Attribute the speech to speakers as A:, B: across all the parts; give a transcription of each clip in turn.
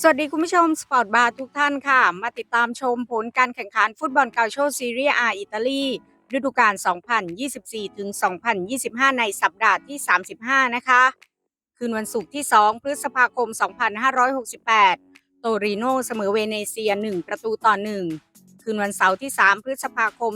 A: สวัสดีคุณผู้ชมสปอร์ตบาร์ทุกท่านค่ะ มาติดตามชมผลการแข่งขันฟุตบอลกาโชซีเรียอาอิตาลีฤดูกาล 2024 ถึง 2025 ในสัปดาห์ที่ 35 นะคะ คืนวันศุกร์ที่ 2 พฤษภาคม 2568 โตริโนเสมอเวเนเซีย 1 ประตูต่อ 1 คืนวันเสาร์ที่ 3 พฤษภาคม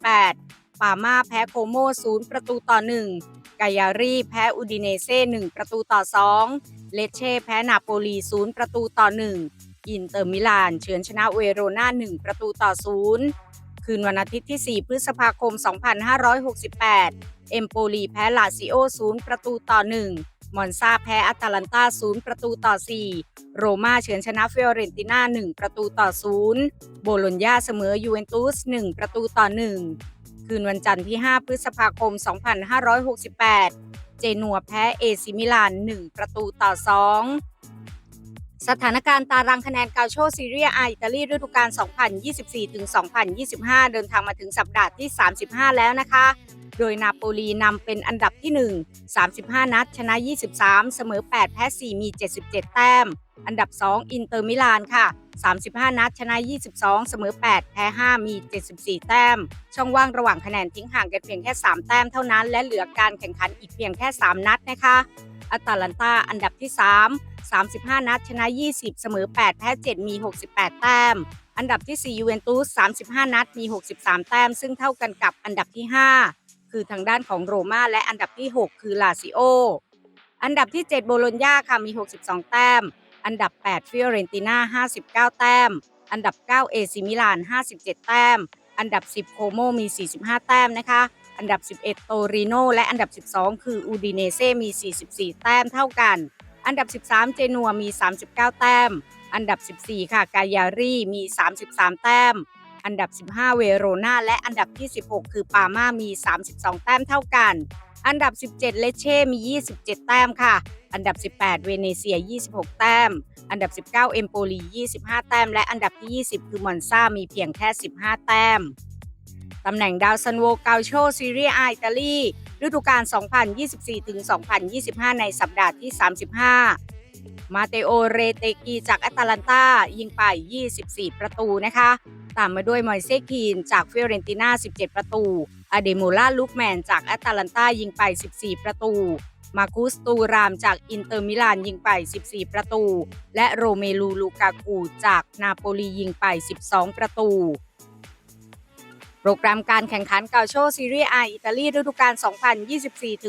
A: 2568 ปาม่าแพ้โคโม 0 ประตูต่อ 1 กายารีแพ้อูดิเนเซ่ 1 ประตูต่อ 2 เลเช่แพ้นาโปลี 0 ประตูต่อ 1 อินเตอร์มิลานเฉือนชนะเวโรนา1 ประตูต่อ 0 คืนวันอาทิตย์ที่ 4 พฤษภาคม 2568 เอมโปลีแพ้ลาซิโอ 0 ประตูต่อ 1 มอนซาแพ้อัตแลนตา 0 ประตูต่อ 4 โรม่าเฉือนชนะฟิออเรนติน่า 1 ประตูต่อ 0 โบโลญญาเสมอยูเวนตุส 1 ประตูต่อ 1 คืนวันจันทร์ที่ 5 พฤษภาคม 2568 เจนัวแพ้เอซิมิลาน 1 ประตูต่อ 2 สถานการณ์ตารางคะแนนกาโชซีเรียอาอิตาลีฤดูกาล 2024ถึง2025 เดินทางมาถึงสัปดาห์ที่ 35 แล้วนะคะ โดยนาโปลีนำเป็นอันดับที่ 1 35 นัด ชนะ 23 เสมอ 8 แพ้ 4 มี 77 แต้ม อันดับ 2 อินเตอร์มิลานค่ะ 35 นัด ชนะ 22 เสมอ 8 แพ้ 5 มี 74 แต้ม ช่องว่างระหว่างคะแนนทิ้งห่างกันเพียงแค่ 3 แต้มเท่านั้น และเหลือการแข่งขันอีกเพียงแค่ 3 นัดนะคะอัตแลนตาอันดับที่ 3 35 นัด ชนะ 20 เสมอ 8 แพ้ 7 มี 68 แต้ม อันดับที่4ยูเวนตุส 35 นัด มี 63 แต้ม ซึ่งเท่ากันกับอันดับที่ 5 คือทางด้านของโรม่าและอันดับที่ 6 คือลาซิโอ อันดับที่ 7 โบโลญญาค่ะมี 62 แต้ม อันดับ 8 ฟิออเรนติน่า 59 แต้ม อันดับ 9 เอซิมิลาน 57 แต้ม อันดับ 10 โคโมมี 45 แต้มนะคะ อันดับ 11 โตริโนและอันดับ 12 คืออูดิเนเซ่มี 44 แต้มเท่ากัน อันดับ 13 เจนัวมี 39 แต้ม อันดับ 14 ค่ะกายารีมี 33 แต้ม อันดับ 15 เวโรนาและอันดับที่ 16 คือปาม่ามี 32 แต้มเท่ากัน อันดับ 17 เลเช่มี 27 แต้มค่ะ อันดับ 18 เวเนเซีย 26 แต้ม อันดับ 19 เอมโปลี 25 แต้ม และอันดับที่ 20 คือมอนซามีเพียงแค่ 15 แต้มตำแหน่งดาวซันโวกาโชซีเรียอาอิตาลีฤดูกาล 2024ถึง2025 ในสัปดาห์ที่ 35 มาเตโอ เรเตกีจากแอตแลนตายิงไป 24 ประตูนะคะ ตามมาด้วยมอยเซคีนจากฟิเรนติน่า 17 ประตูอเดโมล่าลูกแมนจากแอตแลนตายิงไป 14 ประตู มาคุสตูรามจากอินเตอร์มิลานยิงไป 14 ประตู และโรเมลูลูกากูจากนาโปลียิงไป 12 ประตูโปรแกรมการแข่งขันกาโชซีเรียอาอิตาลีฤดูกาล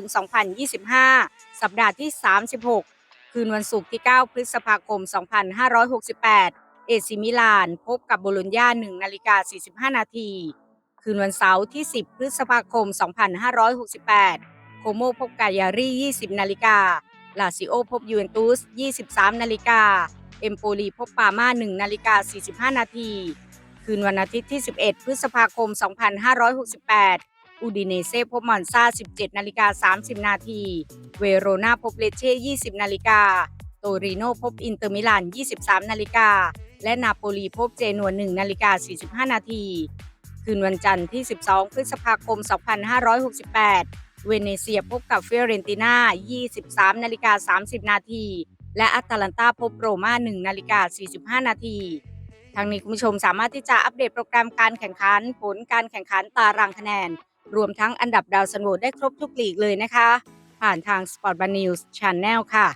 A: 2024-2025 สัปดาห์ที่ 36 คืนวันศุกร์ที่ 9 พฤษภาคม 2568 เอซิมิลาน พบกับโบโลญญา1นาฬิกา45 นาที คืนวันเสาร์ที่ 10 พฤษภาคม 2568 โคโมพบกายารี 20 นาฬิกา ลาซิโอพบยูเวนตุส 23 นาฬิกา เอมโปลีพบปาม่า 1 นาฬิกา 45 นาที คืนวันอาทิตย์ที่ 11 พฤษภาคม 2568 อูดิเนเซ่พบมอนซา 17 นาฬิกา 30 นาที เวโรนาพบเลเช่ 20 นาฬิกาโตริโนพบอินเตอร์มิลาน 23 นาฬิกา และนาโปลีพบเจนัว1นาฬิกา45 นาที คืนวันจันทร์ที่ 12 พฤษภาคม 2568 เวเนเซียพบกับเฟิออเรนติน่า 23 นาฬิกา30 นาที และอัตแลนตาพบโรม่า1นาฬิกา45 นาทีทางนี้คุณผู้ชมสามารถที่จะอัปเดตโปรแกรมการแข่งขัน ผลการแข่งขันตารางคะแนน รวมทั้งอันดับดาวซันโวได้ครบทุกลีกเลยนะคะ ผ่านทาง Sport b a n News Channel ค่ะ